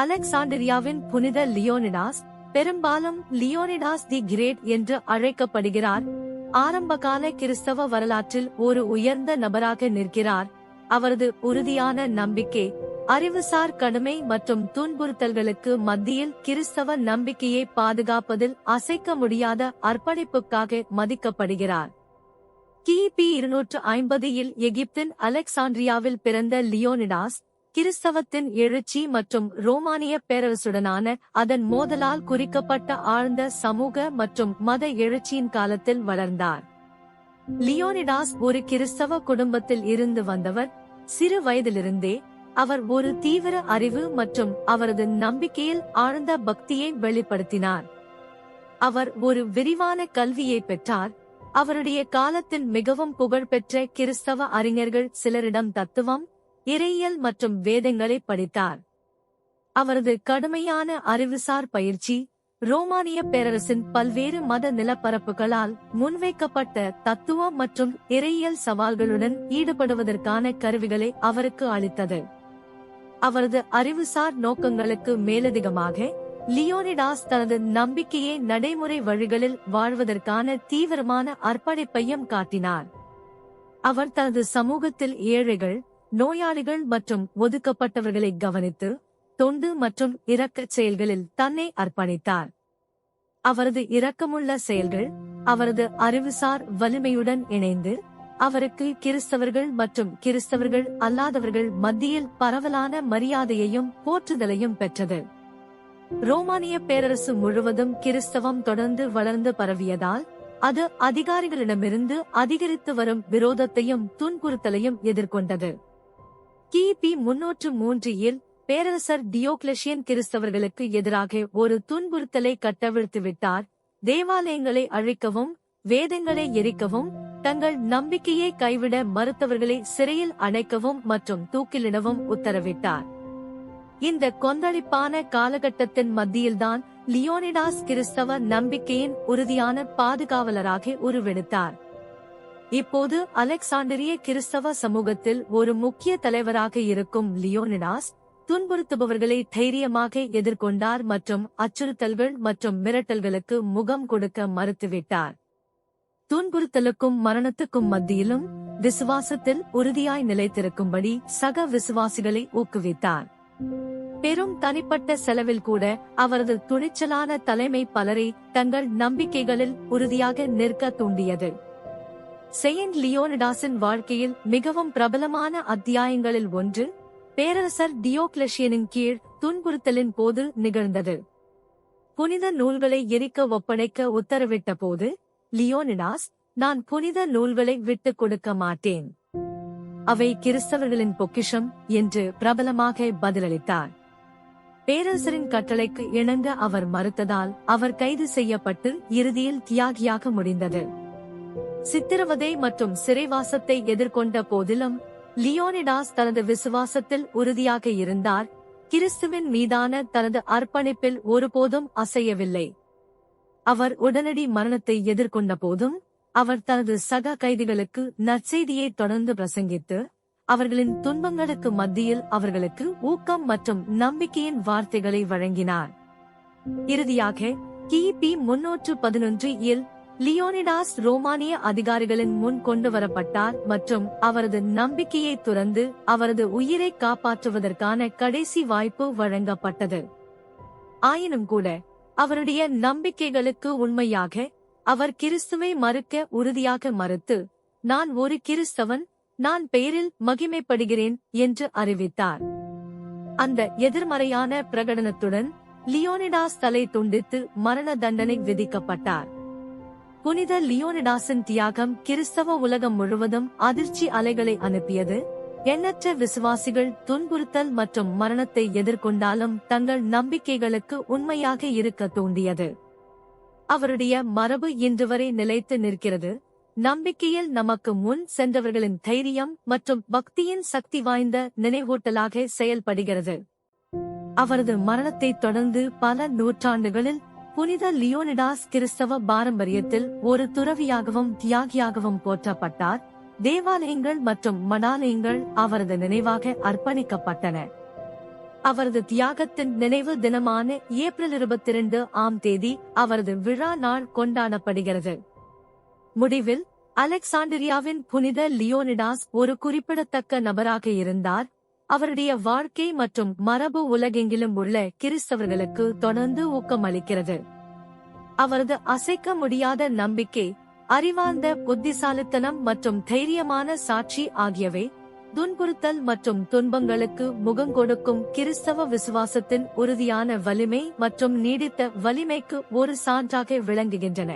அலெக்சாண்டிரியாவின் புனித லியோனிடாஸ் பெரும்பாலும் லியோனிடாஸ் தி கிரேட் என்று அழைக்கப்படுகிறார். ஆரம்பகால கிறிஸ்தவ வரலாற்றில் ஒரு உயர்ந்த நபராக நிற்கிறார். அவரது உறுதியான நம்பிக்கை அறிவுசார் கடுமை மற்றும் துன்புறுத்தல்களுக்கு மத்தியில் கிறிஸ்தவ நம்பிக்கையை பாதுகாப்பதில் அசைக்க முடியாத அர்ப்பணிப்புக்காக மதிக்கப்படுகிறார். கிபி இருநூற்று ஐம்பதில் எகிப்தின் அலெக்சாண்ட்ரியாவில் பிறந்த லியோனிடாஸ் கிறிஸ்தவத்தின் எழுச்சி மற்றும் ரோமானிய பேரரசுடனான அதன் மோதலால் குறிக்கப்பட்ட ஆழ்ந்த சமூக மற்றும் மத எழுச்சியின் காலத்தில் வளர்ந்தார். லியோனிடாஸ் ஒரு கிறிஸ்தவ குடும்பத்தில் இருந்து வந்தவர். சிறு வயதிலிருந்தே அவர் ஒரு தீவிர அறிவு மற்றும் அவரது நம்பிக்கையில் ஆழ்ந்த பக்தியை வெளிப்படுத்தினார். அவர் ஒரு விரிவான கல்வியை பெற்றார். அவருடைய காலத்தில் மிகவும் புகழ்பெற்ற கிறிஸ்தவ அறிஞர்கள் சிலரிடம் தத்துவம் இறையியல் மற்றும் வேதங்களை படித்தார். அவரது கடுமையான அறிவுசார் பயிற்சி ரோமானிய பேரரசின் பல்வேறு மத நிலப்பரப்புகளால் முன்வைக்கப்பட்ட தத்துவ மற்றும் இறையியல் சவால்களுடன் ஈடுபடுவதற்கான கருவிகளை அவருக்கு அளித்தது. அவரது அறிவுசார் நோக்கங்களுக்கு மேலதிகமாக லியோனிடாஸ் தனது நம்பிக்கையை நடைமுறை வழிகளில் வாழ்வதற்கான தீவிரமான அர்ப்பணிப்பையும் காட்டினார். அவர் தனது சமூகத்தில் ஏழைகள் நோயாளிகள் மற்றும் ஒதுக்கப்பட்டவர்களை கவனித்து தொண்டு மற்றும் இரக்கச் செயல்களில் தன்னை அர்ப்பணித்தார். அவரது இரக்கமுள்ள செயல்கள் அவரது அறிவுசார் வலிமையுடன் இணைந்து அவருக்கு கிறிஸ்தவர்கள் மற்றும் கிறிஸ்தவர்கள் அல்லாதவர்கள் மத்தியில் பரவலான மரியாதையையும் போற்றுதலையும் பெற்றது. ரோமானிய பேரரசு முழுவதும் கிறிஸ்தவம் தொடர்ந்து வளர்ந்து பரவியதால் அது அதிகாரிகளிடமிருந்து அதிகரித்து வரும் விரோதத்தையும் துன்புறுத்தலையும் எதிர்கொண்டது. கிபி முன்னூற்று மூன்றில் பேரரசர் டியோக்லஷியன் கிறிஸ்தவர்களுக்கு எதிராக ஒரு துன்புறுத்தலை கட்டவிழ்த்து விட்டார் தேவாலயங்களை அழிக்கவும் வேதங்களை எரிக்கவும் தங்கள் நம்பிக்கையை கைவிட மறுத்தவர்களை சிறையில் அடைக்கவும் மற்றும் தூக்கிலிடவும் உத்தரவிட்டார். இந்த கொந்தளிப்பான காலகட்டத்தின் மத்தியில்தான் லியோனிடாஸ் கிறிஸ்தவ நம்பிக்கையின் உறுதியான பாதுகாவலராக உருவெடுத்தார். இப்போது அலெக்சாண்டரிய கிறிஸ்தவ சமூகத்தில் ஒரு முக்கிய தலைவராக இருக்கும் லியோனிடாஸ் துன்புறுத்துபவர்களை தைரியமாக எதிர்கொண்டார் மற்றும் அச்சுறுத்தல்கள் மற்றும் மிரட்டல்களுக்கு முகம் கொடுக்க மறுத்துவிட்டார். துன்புறுத்தலுக்கும் மரணத்துக்கும் மத்தியிலும் விசுவாசத்தில் உறுதியாய் நிலைத்திருக்கும்படி சக விசுவாசிகளை ஊக்குவித்தார். பெரும் தனிப்பட்ட செலவில் கூட அவரது துணிச்சலான தலைமை பலரை தங்கள் நம்பிக்கைகளில் உறுதியாக நிற்க தூண்டியது. செயின்ட் லியோனிடாஸின் வாழ்க்கையில் மிகவும் பிரபலமான அத்தியாயங்களில் ஒன்று பேரரசர் டியோக்லஷியனின் கீழ் துன்புறுத்தலின் போது நிகழ்ந்தது. புனித நூல்களை எரிக்க ஒப்படைக்க உத்தரவிட்ட போது லியோனிடாஸ் நான் புனித நூல்களை விட்டுக் கொடுக்க மாட்டேன். அவை கிறிஸ்தவர்களின் பொக்கிஷம் என்று பிரபலமாக பதிலளித்தார். பேரரசரின் கட்டளைக்கு இணங்க அவர் மறுத்ததால் அவர் கைது செய்யப்பட்டு இறுதியில் தியாகியாக முடிந்தது. சித்திரவதை மற்றும் சிறைவாசத்தை எதிர்கொண்ட போதிலும் லியோனிடாஸ் தனது விசுவாசத்தில் உறுதியாக இருந்தார். கிறிஸ்துவின் மீதான தனது அர்ப்பணிப்பில் ஒருபோதும் அசையவில்லை. அவர் உடனடி மரணத்தை எதிர்கொண்ட போதும் அவர் தனது சக கைதிகளுக்கு நற்செய்தியை தொடர்ந்து பிரசங்கித்து அவர்களின் துன்பங்களுக்கு மத்தியில் அவர்களுக்கு ஊக்கம் மற்றும் நம்பிக்கையின் வார்த்தைகளை வழங்கினார். இறுதியாக கிபி முன்னூற்று பதினொன்று இல் லியோனிடாஸ் ரோமானிய அதிகாரிகளின் முன் கொண்டு வரப்பட்டார் மற்றும் அவரது நம்பிக்கையை துறந்து அவரது உயிரை காப்பாற்றுவதற்கான கடைசி வாய்ப்பு வழங்கப்பட்டது. ஆயினும் கூட அவருடைய நம்பிக்கைகளுக்கு உண்மையாக அவர் கிறிஸ்துவை மறுக்க உறுதியாக மறுத்து நான் ஒரு கிறிஸ்தவன் நான் பெயரில் மகிமைப்படுகிறேன் என்று அறிவித்தார். அந்த எதிர்மறையான பிரகடனத்துடன் லியோனிடாஸ் தலை துண்டித்து மரண தண்டனை விதிக்கப்பட்டார். புனித லியோனிடாஸின் தியாகம் கிறிஸ்தவ உலகம் முழுவதும் அதிர்ச்சி அலைகளை அனுப்பியது. எண்ணற்ற விசுவாசிகள் துன்புறுத்தல் மற்றும் மரணத்தை எதிர்கொண்டாலும் தங்கள் நம்பிக்கைகளுக்கு உண்மையாக இருக்க தூண்டியது. அவருடைய மரபு இன்று வரை நிலைத்து நிற்கிறது. நம்பிக்கையில் நமக்கு முன் சென்றவர்களின் தைரியம் மற்றும் பக்தியின் சக்தி வாய்ந்த நினைவூட்டலாக செயல்படுகிறது. அவரது மரணத்தை தொடர்ந்து பல நூற்றாண்டுகளில் புனித லியோனிடாஸ் கிறிஸ்தவ பாரம்பரியத்தில் ஒரு துறவியாகவும் தியாகியாகவும் போற்றப்பட்டார். தேவாலயங்கள் மற்றும் மடாலயங்கள் அவரது நினைவாக அர்ப்பணிக்கப்பட்டன. அவரது தியாகத்தின் நினைவு தினமான ஏப்ரல் இருபத்தி இரண்டு ஆம் தேதி அவரது விழா நாள் கொண்டாடப்படுகிறது. முடிவில் அலெக்சாண்டிரியாவின் புனித லியோனிடாஸ் ஒரு குறிப்பிடத்தக்க நபராக இருந்தார். அவருடைய வாழ்க்கை மற்றும் மரபு உலகெங்கிலும் உள்ள கிறிஸ்தவர்களுக்கு தொடர்ந்து ஊக்கமளிக்கிறது. அவரது அசைக்க முடியாத நம்பிக்கை அறிவார்ந்த புத்திசாலித்தனம் மற்றும் தைரியமான சாட்சி ஆகியவை துன்புறுத்தல் மற்றும் துன்பங்களுக்கு முகங்கொடுக்கும் கிறிஸ்தவ விசுவாசத்தின் உறுதியான வலிமை மற்றும் நீடித்த வலிமைக்கு ஒரு சான்றாக விளங்குகின்றன.